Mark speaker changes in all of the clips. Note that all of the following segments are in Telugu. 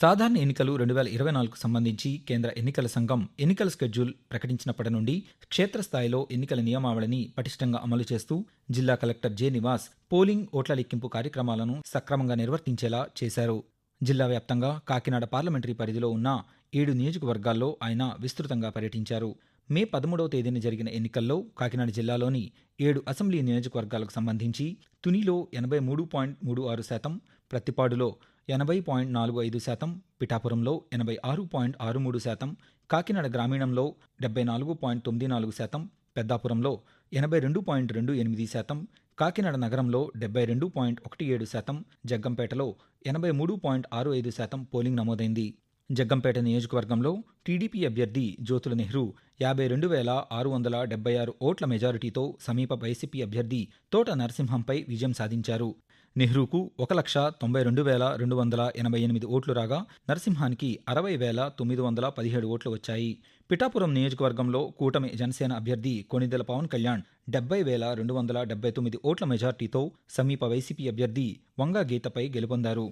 Speaker 1: సాధారణ ఎన్నికలు రెండు వేల ఇరవై నాలుగుకు సంబంధించి కేంద్ర ఎన్నికల సంఘం ఎన్నికల స్కెడ్యూల్ ప్రకటించినప్పటి నుండి క్షేత్రస్థాయిలో ఎన్నికల నియమావళిని పటిష్టంగా అమలు చేస్తూ జిల్లా కలెక్టర్ జె నివాస్ పోలింగ్ ఓట్ల లెక్కింపు కార్యక్రమాలను సక్రమంగా నిర్వర్తించేలా చేశారు. జిల్లా వ్యాప్తంగా కాకినాడ పార్లమెంటరీ పరిధిలో ఉన్న ఏడు నియోజకవర్గాల్లో ఆయన విస్తృతంగా పర్యటించారు. మే పదమూడవ తేదీన జరిగిన ఎన్నికల్లో కాకినాడ జిల్లాలోని ఏడు అసెంబ్లీ నియోజకవర్గాలకు సంబంధించి తునిలో ఎనభై మూడు పాయింట్ మూడు ఆరు శాతం ప్రత్తిపాడులో ఎనభై పాయింట్ నాలుగు ఐదు శాతం పిఠాపురంలో ఎనభై ఆరు పాయింట్ ఆరు మూడు శాతం కాకినాడ గ్రామీణంలో డెబ్బై నాలుగు పాయింట్ తొమ్మిది నాలుగు శాతం పెద్దాపురంలో ఎనభై రెండు పాయింట్ రెండు ఎనిమిది శాతం కాకినాడ నగరంలో డెబ్బై రెండు పాయింట్ ఒకటి ఏడు శాతం జగ్గంపేటలో ఎనభై మూడు పాయింట్ ఆరు ఐదు శాతం పోలింగ్ నమోదైంది. జగ్గంపేట నియోజకవర్గంలో టీడీపీ అభ్యర్థి జ్యోతుల నెహ్రూ యాభై రెండు వేల ఆరు వందల డెబ్బై ఆరు ఓట్ల మెజారిటీతో సమీప వైసీపీ అభ్యర్థి తోట నరసింహంపై విజయం సాధించారు. నెహ్రూకు ఒక లక్ష తొంభై రెండు వేల రెండు వందల ఎనభై ఎనిమిది ఓట్లు రాగా నరసింహానికి అరవై వేల తొమ్మిది వందల పదిహేడు ఓట్లు వచ్చాయి. పిఠాపురం నియోజకవర్గంలో కూటమి జనసేన అభ్యర్థి కొణిదెల పవన్ కళ్యాణ్ డెబ్బై వేల రెండు వందల డెబ్బై తొమ్మిది ఓట్ల మెజార్టీతో సమీప వైసీపీ అభ్యర్థి వంగా గీతపై గెలుపొందారు.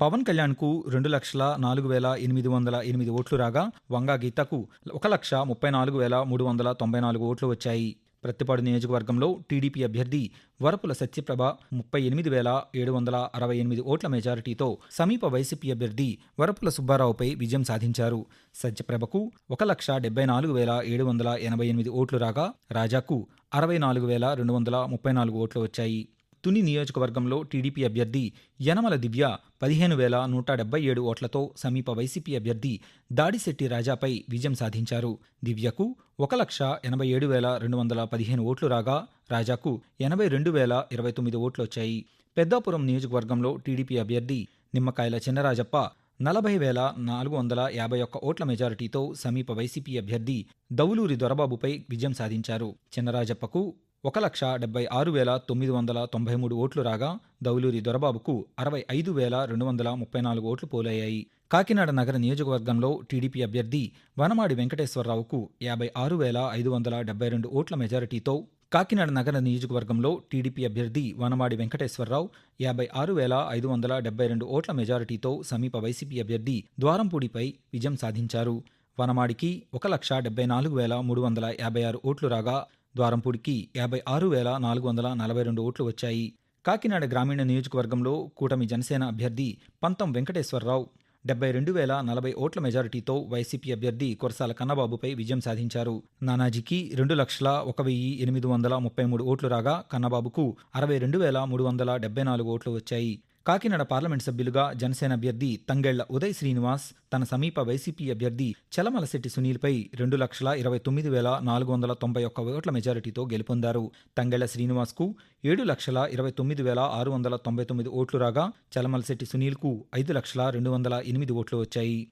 Speaker 1: పవన్ కళ్యాణ్కు రెండు లక్షల నాలుగు వేల ఎనిమిది వందల ఎనిమిది ఓట్లు రాగా వంగా గీతకు ఒక లక్ష ముప్పై నాలుగు వేల మూడు వందల తొంభై నాలుగు ఓట్లు వచ్చాయి. ప్రత్తిపాడు నియోజకవర్గంలో టీడీపీ అభ్యర్థి వరపుల సత్యప్రభ ముప్పై ఎనిమిది వేల ఏడు వందల అరవై ఎనిమిది ఓట్ల మెజారిటీతో సమీప వైసీపీ అభ్యర్థి వరపుల సుబ్బారావుపై విజయం సాధించారు. సత్యప్రభకు ఒక లక్ష డెబ్బై నాలుగు వేల ఏడు వందల ఎనభై ఎనిమిది ఓట్లు రాగా రాజాకు అరవై నాలుగు వేల రెండు వందల ముప్పై నాలుగు ఓట్లు వచ్చాయి. తుని నియోజకవర్గంలో టీడీపీ అభ్యర్థి యనమల దివ్య పదిహేను వేల నూట డెబ్బై ఏడు ఓట్లతో సమీప వైసీపీ అభ్యర్థి దాడిశెట్టి రాజాపై విజయం సాధించారు. దివ్యకు ఒక లక్ష ఎనభై ఏడు వేల రెండు వందల పదిహేను ఓట్లు రాగా రాజాకు ఎనభై రెండు వేల ఇరవై తొమ్మిది ఓట్లు వచ్చాయి. పెద్దాపురం నియోజకవర్గంలో టీడీపీ అభ్యర్థి నిమ్మకాయల చిన్నరాజప్ప నలభై వేల నాలుగు వందల యాభై ఒక్క ఓట్ల మెజారిటీతో సమీప వైసీపీ అభ్యర్థి దౌలూరి దొరబాబుపై విజయం సాధించారు. చిన్నరాజప్పకు ఒక లక్ష డెబ్బై ఆరు వేల తొమ్మిది వందల తొంభై మూడు ఓట్లు రాగా దౌలూరి దొరబాబుకు అరవై ఐదు వేల రెండు వందల ముప్పై నాలుగు ఓట్లు పోలయ్యాయి. కాకినాడ నగర నియోజకవర్గంలో టీడీపీ అభ్యర్థి వనమాడి వెంకటేశ్వరరావుకు యాభై ఆరు వేల ఐదు వందల డెబ్బై రెండు ఓట్ల మెజారిటీతో కాకినాడ నగర నియోజకవర్గంలో టీడీపీ అభ్యర్థి వనమాడి వెంకటేశ్వరరావు యాభై ఆరు వేల ఐదు వందల డెబ్బై రెండు ఓట్ల మెజారిటీతో సమీప వైసీపీ అభ్యర్థి ద్వారంపూడిపై విజయం సాధించారు. వనమాడికి ఒక లక్ష డెబ్బై నాలుగు వేల మూడు వందల యాభై ఆరు ఓట్లు రాగా ద్వారంపూడికి యాభై ఆరు వేల నాలుగు వందల నలభై రెండు ఓట్లు వచ్చాయి. కాకినాడ గ్రామీణ నియోజకవర్గంలో కూటమి జనసేన అభ్యర్థి పంతం వెంకటేశ్వరరావు డెబ్బై రెండు వేల నలభై ఓట్ల మెజారిటీతో వైసీపీ అభ్యర్థి కురసాల కన్నబాబుపై విజయం సాధించారు. నానాజీకి రెండు లక్షల ఒక వెయ్యి ఎనిమిది వందల ముప్పై మూడు ఓట్లు రాగా కన్నబాబుకు అరవై రెండు వేల మూడు వందల డెబ్బై నాలుగు ఓట్లు వచ్చాయి. కాకినాడ పార్లమెంట్ సభ్యులుగా జనసేన అభ్యర్థి తంగెళ్ళ ఉదయ్ శ్రీనివాస్ తన సమీప వైసీపీ అభ్యర్థి చలమలశెట్టి సునీల్పై రెండు లక్షల ఇరవై తొమ్మిది వేల నాలుగు వందల తొంభై ఒక్క ఓట్ల మెజారిటీతో గెలుపొందారు. తంగెళ్ళ శ్రీనివాస్కు ఏడు లక్షల ఇరవై తొమ్మిది వేల ఆరు వందల తొంభై తొమ్మిది ఓట్లు రాగా చలమలశెట్టి సునీల్కు ఐదు లక్షల రెండు వందల ఎనిమిది ఓట్లు వచ్చాయి.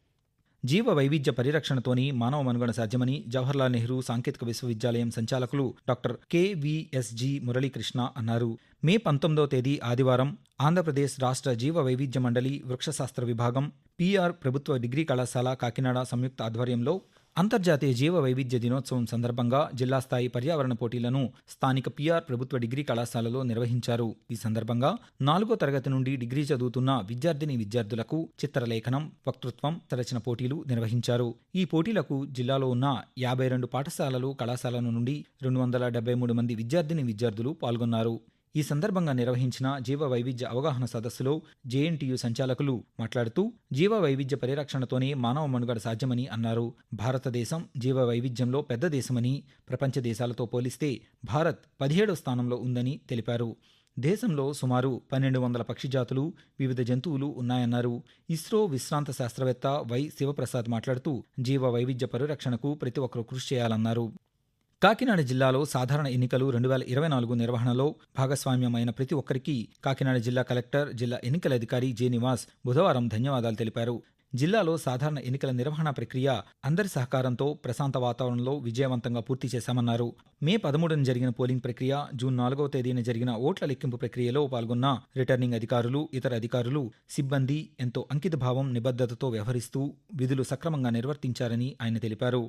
Speaker 1: జీవ వైవిధ్య పరిరక్షణతోని మానవ మనుగడ సాధ్యమని జవహర్లాల్ నెహ్రూ సాంకేతిక విశ్వవిద్యాలయం సంచాలకులు డాక్టర్ కెవిఎస్జి మురళీకృష్ణ అన్నారు. మే పంతొమ్మిదవ తేదీ ఆదివారం ఆంధ్రప్రదేశ్ రాష్ట్ర జీవ వైవిధ్య మండలి వృక్షశాస్త్ర విభాగం పిఆర్ ప్రభుత్వ డిగ్రీ కళాశాల కాకినాడ సంయుక్త ఆధ్వర్యంలో అంతర్జాతీయ జీవ వైవిధ్య దినోత్సవం సందర్భంగా జిల్లా స్థాయి పర్యావరణ పోటీలను స్థానిక పిఆర్ ప్రభుత్వ డిగ్రీ కళాశాలలో నిర్వహించారు. ఈ సందర్భంగా నాలుగో తరగతి నుండి డిగ్రీ చదువుతున్న విద్యార్థిని విద్యార్థులకు చిత్రలేఖనం వక్తృత్వం రచన పోటీలు నిర్వహించారు. ఈ పోటీలకు జిల్లాలో ఉన్న యాభై రెండు పాఠశాలలు కళాశాలల నుండి రెండు వందల డెబ్బై మూడు మంది విద్యార్థిని విద్యార్థులు పాల్గొన్నారు. ఈ సందర్భంగా నిర్వహించిన జీవ వైవిధ్య అవగాహన సదస్సులో జేఎన్టీయు సంచాలకులు మాట్లాడుతూ జీవ వైవిధ్య పరిరక్షణతోనే మానవ మనుగడ సాధ్యమని అన్నారు. భారతదేశం జీవ వైవిధ్యంలో పెద్ద దేశమని ప్రపంచ దేశాలతో పోలిస్తే భారత్ పదిహేడో స్థానంలో ఉందని తెలిపారు. దేశంలో సుమారు పన్నెండు వందల పక్షి జాతులు వివిధ జంతువులు ఉన్నాయన్నారు. ఇస్రో విశ్రాంత శాస్త్రవేత్త వై శివప్రసాద్ మాట్లాడుతూ జీవ వైవిధ్య పరిరక్షణకు ప్రతి ఒక్కరూ కృషి చేయాలన్నారు. కాకినాడ జిల్లాలో సాధారణ ఎన్నికలు రెండు వేల ఇరవై నాలుగు నిర్వహణలో భాగస్వామ్యమైన ప్రతి ఒక్కరికి కాకినాడ జిల్లా కలెక్టర్ జిల్లా ఎన్నికల అధికారి జె నివాస్ బుధవారం ధన్యవాదాలు తెలిపారు. జిల్లాలో సాధారణ ఎన్నికల నిర్వహణ ప్రక్రియ అందరి సహకారంతో ప్రశాంత వాతావరణంలో విజయవంతంగా పూర్తి చేశామన్నారు. మే పదమూడున జరిగిన పోలింగ్ ప్రక్రియ జూన్ నాలుగవ తేదీన జరిగిన ఓట్ల లెక్కింపు ప్రక్రియలో పాల్గొన్న రిటర్నింగ్ అధికారులు ఇతర అధికారులు సిబ్బంది ఎంతో అంకితభావం నిబద్ధతతో వ్యవహరిస్తూ విధులు సక్రమంగా నిర్వర్తించారని ఆయన తెలిపారు.